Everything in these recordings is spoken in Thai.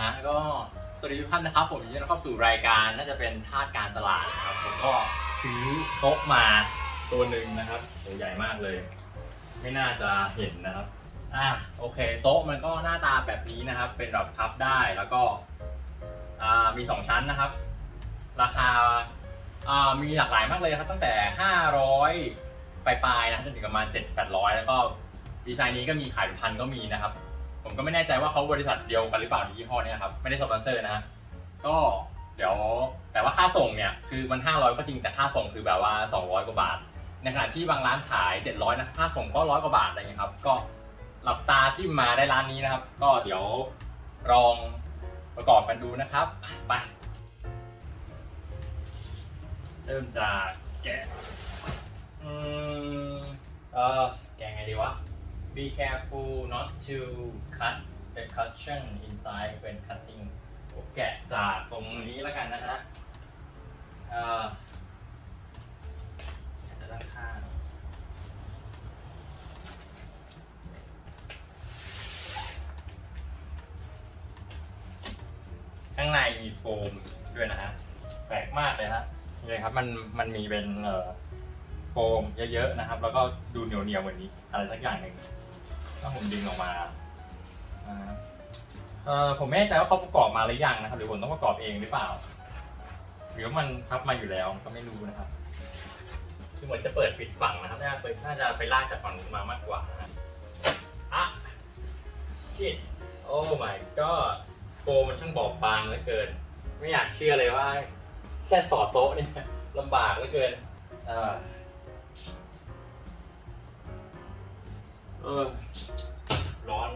ฮะก็สวัสดีทุกท่านนะครับ ผมยินดีต้อนรับเข้าสู่รายการน่าจะเป็นท่าสการตลาดนะครับผมก็ซื้อโต๊ะมาตัวหนึ่งนะครับตัวใหญ่มากเลย ไม่น่าจะเห็นนะครับอะโอเค โต๊ะมันก็หน้าตาแบบนี้นะครับ เป็นแบบพับได้แล้วก็อ่ามีสองชั้นนะครับ ราคาอ่ามีหลากหลายมากเลยครับตั้งแต่ 500ปลายๆนะจนถึงประมาณ7 800 แล้วก็ดีไซน์นี้ก็มีขายเป็นพันก็มีนะครับ ผมก็ไม่แน่ใจว่าเขาบริษัทเดียวกันหรือเปล่าในยี่ห้อเนี้ครับไม่ได้สปอนเซอร์นะฮะก็เดี๋ยวแต่ว่าค่าส่งเนี่ยคือมัน 500 ก็จริงแต่ค่าส่งคือแบบว่า 200 กว่าบาทในขณะที่บางร้านขาย 700นะค่าส่งก็ร้อยกว่าบาทอะไรเงี้ยครับ ก็หลับตาจิ้มมาได้ร้านนี้นะครับ ก็เดี๋ยวลองประกอบกันดูนะครับไปเริ่มจากแกะอืมเออแกะไงดีวะ Be careful not to cut the cushion inside when cutting ผมแกะจากตรงนี้แล้วกันนะฮะเอ่อแกะจากด้านข้างข้างในมีโฟมด้วยนะฮะ แปลกมากเลยฮะนี่เลยครับมันมันมีเป็นเอ่อโฟมเยอะๆนะครับ แล้วก็ดูเหนียวๆเหมือนนี้ อะไรสักอย่างหนึ่ง ถ้าผมดึงออกมาอ่าเออผมไม่แน่ใจว่าเขาประกอบมาหรือยังนะครับ หรือผมต้องประกอบเองหรือเปล่า หรือว่ามันพับมาอยู่แล้วก็ไม่รู้นะครับ คือเหมือนจะเปิดปิดฝั่งนะครับน่าจะไปน่าจะไปลากจากฝั่งนู้นมามากกว่านะอะ shit oh my god โฟมมันช่างบอบบางเหลือเกิน ไม่อยากเชื่อเลยว่า แค่สอโต๊ะเนี่ยลำบากเหลือเกิน เออ เออ ร้อน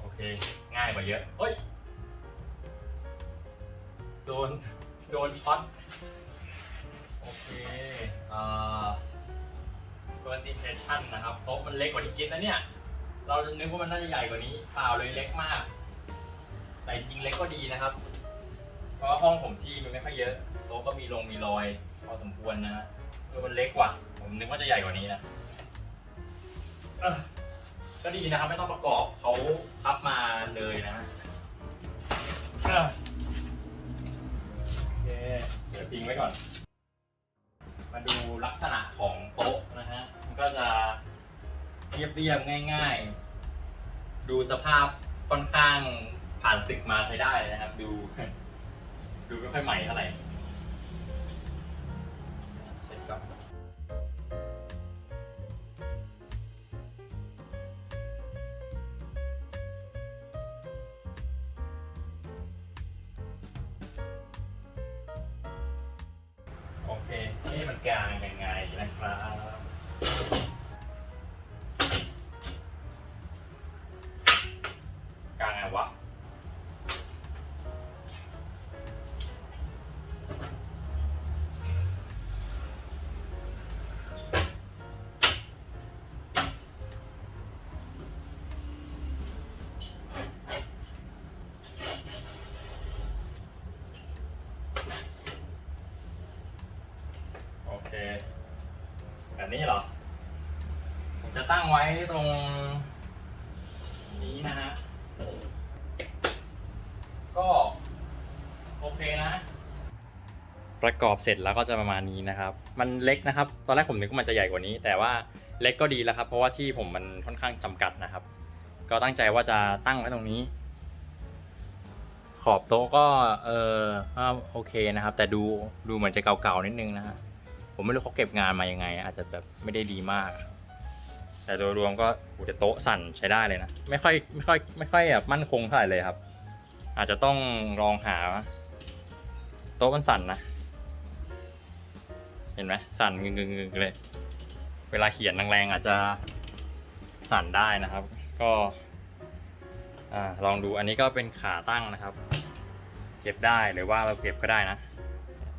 โอเค ง่ายกว่าเยอะเฮ้ย โดน โดนช็อต โอเคเอ่อ first impression นะครับโต๊ะมันเล็กกว่าที่คิดนะเนี่ย เรานึกว่ามันน่าจะใหญ่กว่านี้เปล่าเลยเล็กมาก แต่จริงเล็กก็ดีนะครับ เพราะว่าห้องผมที่มันไม่ค่อยเยอะโต๊ะก็มีลงมีรอย อสมควรนะฮะเออมันเล็กกว่า ผมนึกว่าจะใหญ่กว่านี้นะเอ้อก็ดีนะครับ ไม่ต้องประกอบเขาพับมาเลยนะฮะเอ้อโอเคเดี๋ยวทิ้งไว้ก่อน มาดูลักษณะของโต๊ะนะฮะ มันก็จะเรียบเรียบๆง่าย ๆ ดูสภาพค่อนข้างผ่านศึกมาใช้ได้นะครับ ดู ดูไม่ค่อยใหม่เท่าไหร่ เคนี่มันกลางยังไงนะครับ แบบนี้เหรอ ผมจะตั้งไว้ตรงนี้นะฮะ ก็โอเคนะ ประกอบเสร็จแล้วก็จะประมาณนี้นะครับ มันเล็กนะครับ ตอนแรกผมนึกว่ามันจะใหญ่กว่านี้ แต่ว่าเล็กก็ดีแล้วครับ เพราะว่าที่ผมมันค่อนข้างจำกัดนะครับ ก็ตั้งใจว่าจะตั้งไว้ตรงนี้ ขอบโต๊ะก็เออโอเคนะครับ แต่ดูดูเหมือนจะเก่าๆนิดนึงนะฮะ ผมไม่รู้เขาเก็บงานมายังไง อาจจะแบบไม่ได้ดีมาก แต่โดยรวมก็โอ้แต่โต๊ะสั่นใช้ได้เลยนะ ไม่ค่อยไม่ค่อยไม่ค่อยแบบมั่นคงเท่าไหร่เลยครับ อาจจะต้องลองหา โต๊ะมันสั่นนะ เห็นไหมสั่นงึงๆๆเลย เวลาเขียนแรงๆอาจจะสั่นได้นะครับ ก็ลองดูอันนี้ก็เป็นขาตั้งนะครับ เก็บได้หรือว่าเราเก็บก็ได้นะ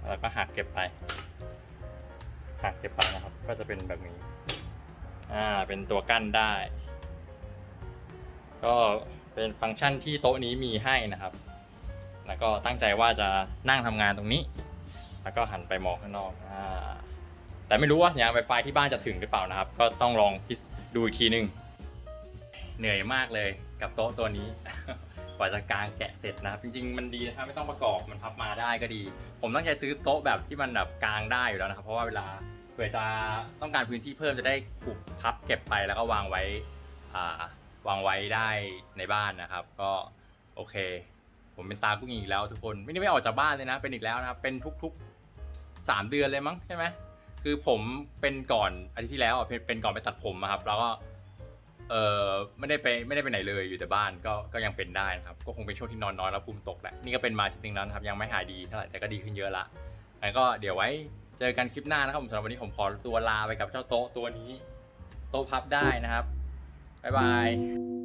แล้วก็หักเก็บไป หักเก็บไปนะครับ ก็จะเป็นแบบนี้ อ่า เป็นตัวกั้นได้ ก็เป็นฟังก์ชันที่โต๊ะนี้มีให้นะครับ แล้วก็ตั้งใจว่าจะนั่งทำงานตรงนี้ แล้วก็หันไปมองข้างนอก อ่า แต่ไม่รู้ว่าสัญญาณ Wi-Fi ที่บ้านจะถึงหรือเปล่านะครับ ก็ต้องลองพิสดูอีกทีหนึง เหนื่อยมากเลยกับโต๊ะตัวนี้ ว่าจะกางแกะเสร็จนะครับจริงๆมันดีนะครับไม่ต้องประกอบมันพับมาได้ก็ดี ผมตั้งใจซื้อโต๊ะแบบที่มันแบบกางได้อยู่แล้วนะครับ เพราะว่าเวลาเผื่อจะต้องการพื้นที่เพิ่มจะได้ผูกพับเก็บไปแล้วก็วางไว้อ่าวางไว้ได้ในบ้านนะครับ ก็โอเค ผมเป็นตากุ้งอีกแล้วทุกคนไม่ได้ไม่ออกจากบ้านเลยนะ เป็นอีกแล้วนะครับเป็นทุกๆสามเดือนเลยมั้งใช่ไหมคือผมเป็นก่อนอาทิตย์ที่แล้วเป็นก่อนไปตัดผมอะครับแล้วก็ เออไม่ได้ไปไม่ได้ไปไหนเลยอยู่แต่บ้านก็ก็ยังเป็นได้นะครับ ก็คงเป็นช่วงที่นอนน้อยแล้วภูมิตกแหละนี่ก็เป็นมาทีนึงแล้วนะครับยังไม่หายดีเท่าไหร่แต่ก็ดีขึ้นเยอะละงั้นก็เดี๋ยวไว้เจอกันคลิปหน้านะครับผมสำหรับวันนี้ผมขอตัวลาไปกับเจ้าโต๊ะตัวนี้ โต๊ะพับได้นะครับบ๊ายบาย